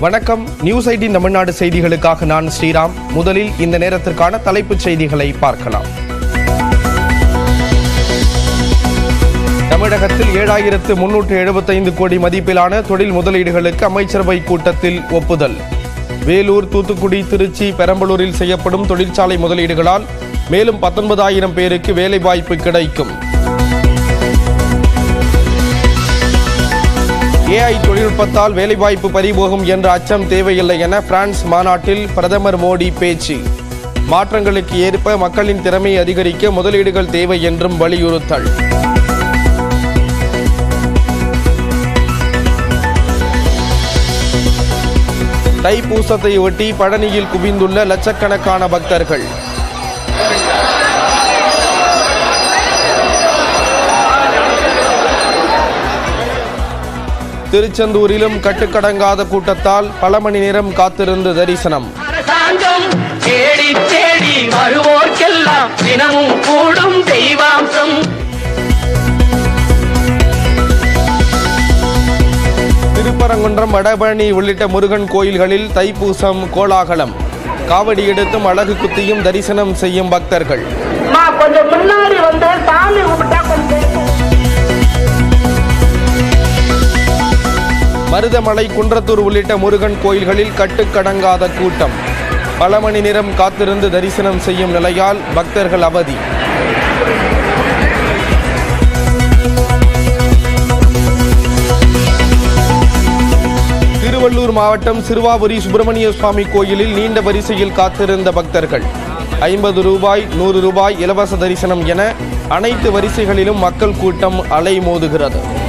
வணக்கம். News ID Tamil Nadu செய்திகளுக்காக நான் ஸ்ரீராம். முதலில் இந்த நேரத்திற்கான தலைப்புச் செய்திகளை பார்க்கலாம். தமிழகத்தில் ஏழாயிரத்து முன்னூற்று எழுபத்தைந்து கோடி மதிப்பிலான தொழில் முதலீடுகளுக்கு அமைச்சரவை கூட்டத்தில் ஒப்புதல். வேலூர் தூத்துக்குடி திருச்சி பெரம்பலூரில் செய்யப்படும் தொழிற்சாலை முதலீடுகளால் மேலும் பத்தொன்பதாயிரம் பேருக்கு வேலைவாய்ப்பு கிடைக்கும். ஏஐ தொழில்நுட்பத்தால் வேலைவாய்ப்பு பறிபோகும் என்ற அச்சம் தேவையில்லை என பிரான்ஸ் மாநாட்டில் பிரதமர் மோடி பேச்சு. மாற்றங்களுக்கு ஏற்ப மக்களின் திறமையை அதிகரிக்க முதலீடுகள் தேவை என்றும் வலியுறுத்தல். தைப்பூசத்தை ஒட்டி பழனியில் குவிந்துள்ள லட்சக்கணக்கான பக்தர்கள். திருச்செந்தூரிலும் கட்டுக்கடங்காத கூட்டத்தால் பல மணி நேரம் காத்திருந்து தரிசனம். திருப்பரங்குன்றம் வடபழனி உள்ளிட்ட முருகன் கோயில்களில் தைப்பூசம் கோலாகலம். காவடி எடுத்தும் அழகு குத்தியும் தரிசனம் செய்யும் பக்தர்கள். கொஞ்சம் முன்னாடி வந்து சாமி கும்பிட்டா கொஞ்சம் மருதமலை குன்றத்தூர் உள்ளிட்ட முருகன் கோயில்களில் கட்டுக்கடங்காத கூட்டம். பல மணி நேரம் காத்திருந்து தரிசனம் செய்யும் நிலையால் பக்தர்கள் அவதி. திருவள்ளூர் மாவட்டம் சிறுவாபுரி சுப்பிரமணிய சுவாமி கோயிலில் நீண்ட வரிசையில் காத்திருந்த பக்தர்கள். ஐம்பது ரூபாய் நூறு ரூபாய் இலவச தரிசனம் என அனைத்து வரிசைகளிலும் மக்கள் கூட்டம் அலைமோதுகிறது.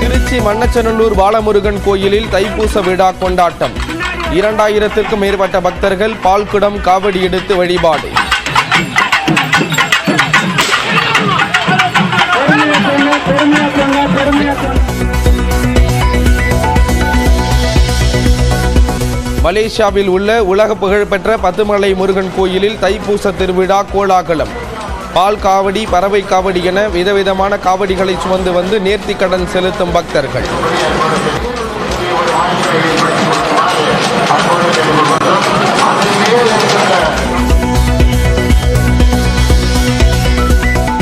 திருச்சி மண்ணச்சநல்லூர் பாலமுருகன் கோயிலில் தைப்பூச விழா கொண்டாட்டம். இரண்டாயிரத்திற்கும் மேற்பட்ட பக்தர்கள் பால்குடம் காவடி எடுத்து வழிபாடு. மலேசியாவில் உள்ள உலக புகழ்பெற்ற பத்துமலை முருகன் கோயிலில் தைப்பூச திருவிழா கோலாகலம். பால் காவடி பறவை காவடி என விதவிதமான காவடிகளை சுமந்து வந்து நேர்த்திக்கடன் செலுத்தும் பக்தர்கள்.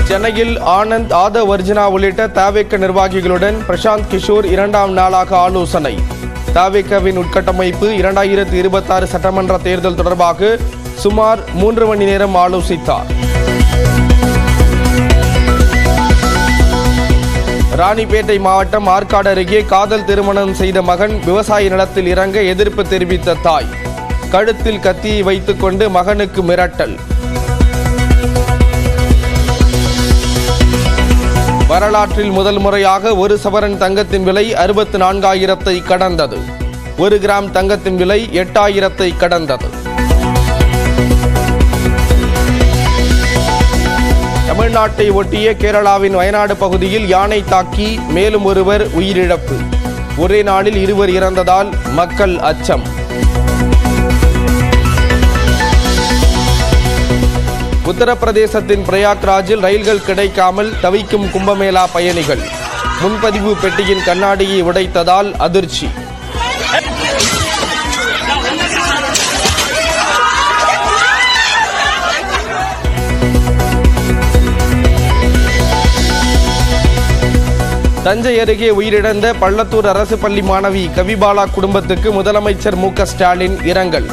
சென்னையில் ஆனந்த் ஆதவ் வர்ஜினா உள்ளிட்ட தேவைக்க நிர்வாகிகளுடன் பிரசாந்த் கிஷோர் இரண்டாம் நாளாக ஆலோசனை. தாவேக்கவின் உட்கட்டமைப்பு இரண்டாயிரத்து இருபத்தாறு சட்டமன்ற தேர்தல் தொடர்பாக சுமார் மூன்று மணி நேரம் ஆலோசித்தார். ராணிப்பேட்டை மாவட்டம் ஆற்காடு அருகே காதல் திருமணம் செய்த மகன் விவசாய நிலத்தில் இறங்க எதிர்ப்பு தெரிவித்த தாய். கழுத்தில் கத்தியை வைத்துக்கொண்டு மகனுக்கு மிரட்டல். வரலாற்றில் முதல் முறையாக ஒரு சவரன் தங்கத்தின் விலை அறுபத்து நான்காயிரத்தை கடந்தது. ஒரு கிராம் தங்கத்தின் விலை எட்டாயிரத்தை கடந்தது. தமிழ்நாட்டை ஒட்டிய கேரளாவின் வயநாடு பகுதியில் யானை தாக்கி மேலும் ஒருவர் உயிரிழப்பு. ஒரே நாளில் இருவர் இறந்ததால் மக்கள் அச்சம். உத்தரப்பிரதேசத்தின் பிரயாக்ராஜில் ரயில்கள் கிடைக்காமல் தவிக்கும் கும்பமேளா பயணிகள். முன்பதிவு பெட்டியின் கண்ணாடியை உடைத்ததால் அதிர்ச்சி. தஞ்சை அருகே உயிரிழந்த பள்ளத்தூர் அரசு பள்ளி மாணவி கவிபாலா குடும்பத்துக்கு முதலமைச்சர் மு க ஸ்டாலின் இரங்கல்.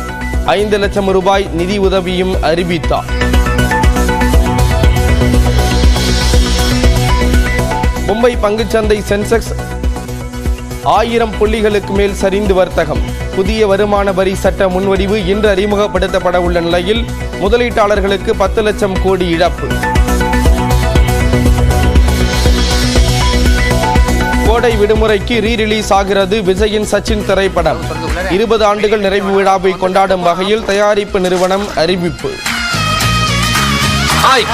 ஐந்து லட்சம் ரூபாய் நிதி உதவியும் அறிவித்தார். மும்பை பங்குச்சந்தை சென்செக்ஸ் ஆயிரம் புள்ளிகளுக்கு மேல் சரிந்து வர்த்தகம். புதிய வருமான வரி சட்ட முன்வடிவு இன்று அறிமுகப்படுத்தப்பட உள்ள நிலையில் முதலீட்டாளர்களுக்கு பத்து லட்சம் கோடி இழப்பு. கோடை விடுமுறைக்கு ரீ ரிலீஸ் ஆகிறது விஜயின் சச்சின் திரைப்படம். இருபது ஆண்டுகள் நிறைவு விழாவை கொண்டாடும் வகையில் தயாரிப்பு நிறுவனம் அறிவிப்பு. I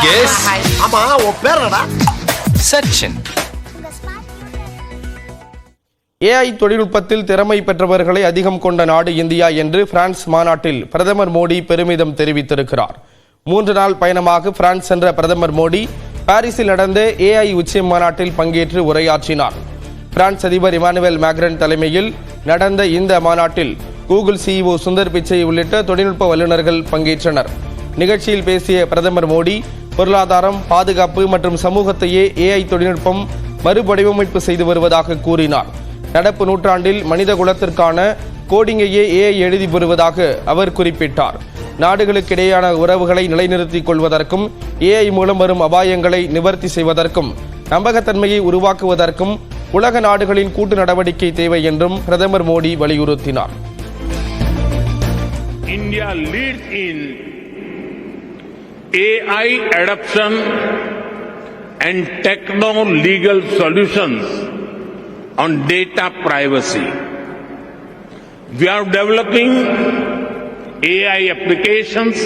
ஏஐ தொழில்நுட்பத்தில் திறமை பெற்றவர்களை அதிகம் கொண்ட நாடு இந்தியா என்று பிரான்ஸ் மாநாட்டில் பிரதமர் மோடி பெருமிதம் தெரிவித்திருக்கிறார். மூன்று நாள் பயணமாக பிரான்ஸ் சென்ற பிரதமர் மோடி பாரிஸில் நடந்த ஏஐ உச்சி மாநாட்டில் பங்கேற்று உரையாற்றினார். பிரான்ஸ் அதிபர் இமானுவேல் மேக்ரன் தலைமையில் நடந்த இந்த மாநாட்டில் கூகுள் சிஇஓ சுந்தர் பிச்சை உள்ளிட்ட தொழில்நுட்ப வல்லுநர்கள் பங்கேற்றனர். நிகழ்ச்சியில் பேசிய பிரதமர் மோடி பொருளாதாரம் பாதுகாப்பு மற்றும் சமூகத்தையே ஏஐ தொழில்நுட்பம் மறுவடிவமைப்பு செய்து வருவதாக கூறினார். நடப்பு நூற்றாண்டில் மனித குலத்திற்கான கோடிங்கையே ஏஐ எழுதி வருவதாக அவர் குறிப்பிட்டார். நாடுகளுக்கிடையேயான உறவுகளை நிலைநிறுத்திக் கொள்வதற்கும் ஏஐ மூலம் வரும் அபாயங்களை நிவர்த்தி செய்வதற்கும் நம்பகத்தன்மையை உருவாக்குவதற்கும் உலக நாடுகளின் கூட்டு நடவடிக்கை தேவை என்றும் பிரதமர் மோடி வலியுறுத்தினார். India lead in AI adoption and techno legal solutions. on data privacy. We are developing AI applications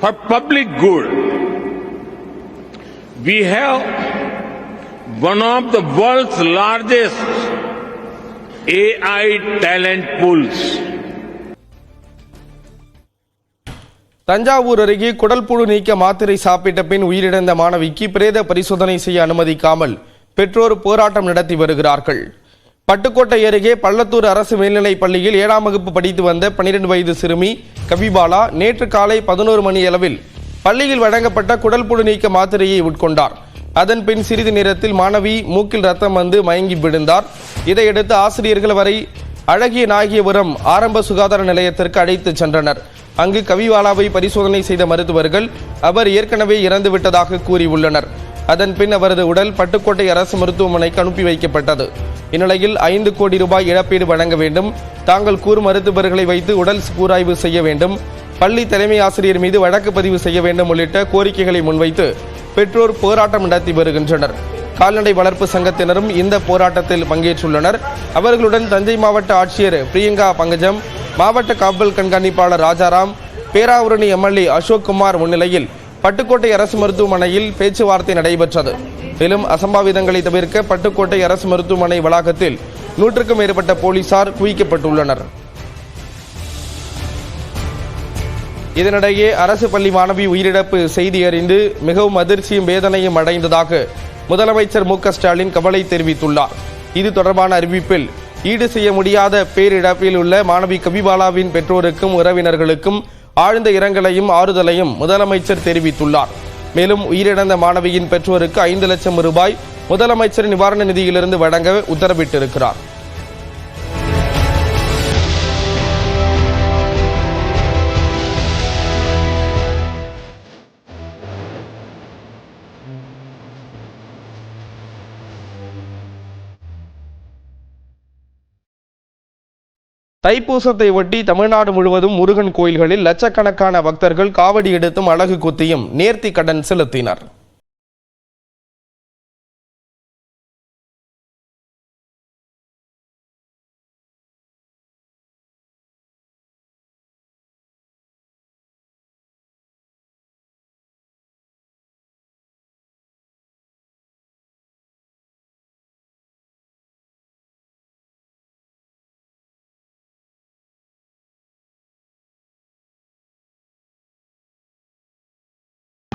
for public good. We have one of the world's largest AI talent pools. Thanjavur அருகே குடல் புழு நீக்க மாத்திரை சாப்பிட்ட பின் உயிரிழந்த மாணவிக்கு பிரேத பரிசோதனை செய்ய அனுமதிக்காமல் பெற்றோர் போராட்டம் நடத்தி வருகிறார்கள். பட்டுக்கோட்டை அருகே பள்ளத்தூர் அரசு மேல்நிலைப் பள்ளியில் ஏழாம் வகுப்பு படித்து வந்த பனிரெண்டு வயது சிறுமி கவிபாலா நேற்று காலை பதினோரு மணி அளவில் பள்ளியில் வழங்கப்பட்ட குடல் புழு நீக்க மாத்திரையை உட்கொண்டார். அதன் பின் சிறிது நேரத்தில் மாணவி மூக்கில் ரத்தம் வந்து மயங்கி விழுந்தார். இதையடுத்து ஆசிரியர்கள் வரை அழகிய நாயகியபுரம் ஆரம்ப சுகாதார நிலையத்திற்கு அழைத்துச் சென்றனர். அங்கு கவிவாலாவை பரிசோதனை செய்த மருத்துவர்கள் அவர் ஏற்கனவே இறந்துவிட்டதாக கூறியுள்ளனர். அதன் பின் அவரது உடல் பட்டுக்கோட்டை அரசு மருத்துவமனைக்கு அனுப்பி வைக்கப்பட்டது. இந்நிலையில் ஐந்து கோடி ரூபாய் இழப்பீடு வழங்க வேண்டும். தாங்கள் கூறும் மருத்துவர்களை வைத்து உடல் கூராய்வு செய்ய வேண்டும். பள்ளி தலைமை ஆசிரியர் மீது வழக்கு பதிவு செய்ய வேண்டும் உள்ளிட்ட கோரிக்கைகளை முன்வைத்து பெற்றோர் போராட்டம் நடத்தி வருகின்றனர். கால்நடை வளர்ப்பு சங்கத்தினரும் இந்த போராட்டத்தில் பங்கேற்றுள்ளனர். அவர்களுடன் தஞ்சை மாவட்ட ஆட்சியர் பிரியங்கா பங்கஜம் மாவட்ட காவல் கண்காணிப்பாளர் ராஜாராம் பேராவூரணி எம்எல்ஏ அசோக்குமார் முன்னிலையில் பட்டுக்கோட்டை அரசு மருத்துவமனையில் பேச்சுவார்த்தை நடைபெற்றது. மேலும் அசம்பாவிதங்களை தவிர்க்க பட்டுக்கோட்டை அரசு மருத்துவமனை வளாகத்தில் நூற்றுக்கும் மேற்பட்ட போலீசார் குவிக்கப்பட்டுள்ளனர். இதனிடையே அரசு பள்ளி மாணவி உயிரிழப்பு செய்தி அறிந்து மிகவும் அதிர்ச்சியும் வேதனையும் அடைந்ததாக முதலமைச்சர் மு ஸ்டாலின் கவலை தெரிவித்துள்ளார். இது தொடர்பான அறிவிப்பில் ஈடு செய்ய முடியாத பேரிழப்பில் உள்ள மாணவி கவிபாலாவின் பெற்றோருக்கும் உறவினர்களுக்கும் ஆழ்ந்த இரங்கலையும் ஆறுதலையும் முதலமைச்சர் தெரிவித்துள்ளார். மேலும் உயிரிழந்த மாணவியின் பெற்றோருக்கு ஐந்து லட்சம் ரூபாய் முதலமைச்சர் நிவாரண நிதியிலிருந்து வழங்க உத்தரவிட்டிருக்கிறார். தைப்பூசத்தை ஒட்டி தமிழ்நாடு முழுவதும் முருகன் கோயில்களில் லட்சக்கணக்கான பக்தர்கள் காவடி எடுத்தும் அழகு குத்தியும் நேர்த்தி கடன் செலுத்தினர்.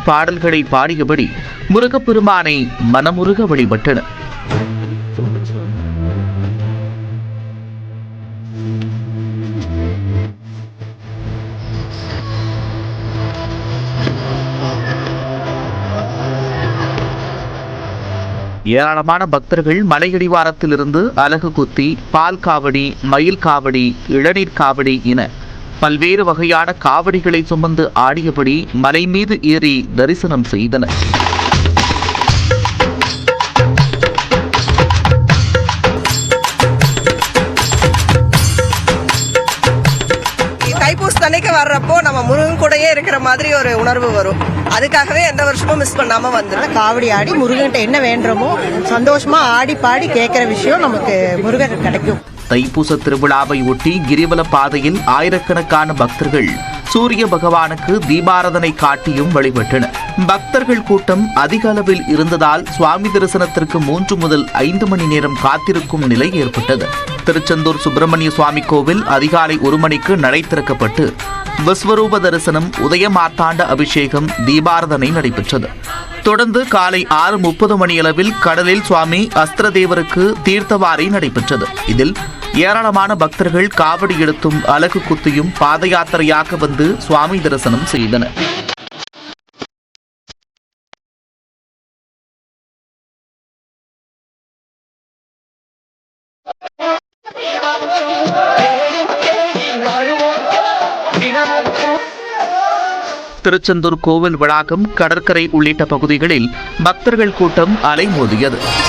பாடல்களை பாடியபடி முருகப்பெருமானை மனமுருக வழிபட்டனர். ஏராளமான பக்தர்கள் மலையடிவாரத்திலிருந்து அலகு குத்தி பால் காவடி மயில் காவடி இளநீர் காவடி என பல்வேறு வகையான காவடிகளை சுமந்து ஆடியபடி மலை மீது ஏறி தரிசனம் செய்தனர். தைப்பூச அன்னைக்கு வர்றப்போ நம்ம முருகன் கூடயே இருக்கிற மாதிரி ஒரு உணர்வு வரும். அதுக்காகவே எந்த வருஷமும் மிஸ் பண்ணாம வந்துடும் காவடி ஆடி முருகன்கிட்ட என்ன வேண்டுமோ சந்தோஷமா ஆடி பாடி கேட்கிற விஷயம் நமக்கு முருகன் கிடைக்கும். தைப்பூச திருவிழாவை ஒட்டி கிரிவல பாதையில் ஆயிரக்கணக்கான பக்தர்கள் சூரிய பகவானுக்கு தீபாரதனை காட்டியும் வழிபட்டனர். பக்தர்கள் கூட்டம் அதிக அளவில் இருந்ததால் சுவாமி தரிசனத்திற்கு மூன்று முதல் ஐந்து மணி நேரம் காத்திருக்கும் நிலை ஏற்பட்டது. திருச்செந்தூர் சுப்பிரமணிய சுவாமி கோவில் அதிகாலை ஒரு மணிக்கு நடை திறக்கப்பட்டு விஸ்வரூப தரிசனம் உதயமார்த்தாண்ட அபிஷேகம் தீபாரதனை நடைபெற்றது. தொடர்ந்து காலை ஆறு முப்பது மணியளவில் கடலில் சுவாமி அஸ்திரதேவருக்கு தீர்த்தவாரி நடைபெற்றது. இதில் ஏராளமான பக்தர்கள் காவடி எடுத்தும் அலகு குத்தியும் பாத யாத்திரையாக வந்து சுவாமி தரிசனம் செய்தனர். திருச்செந்தூர் கோவில் வளாகம் கடற்கரை உள்ளிட்ட பகுதிகளில் பக்தர்கள் கூட்டம் அலைமோதியது.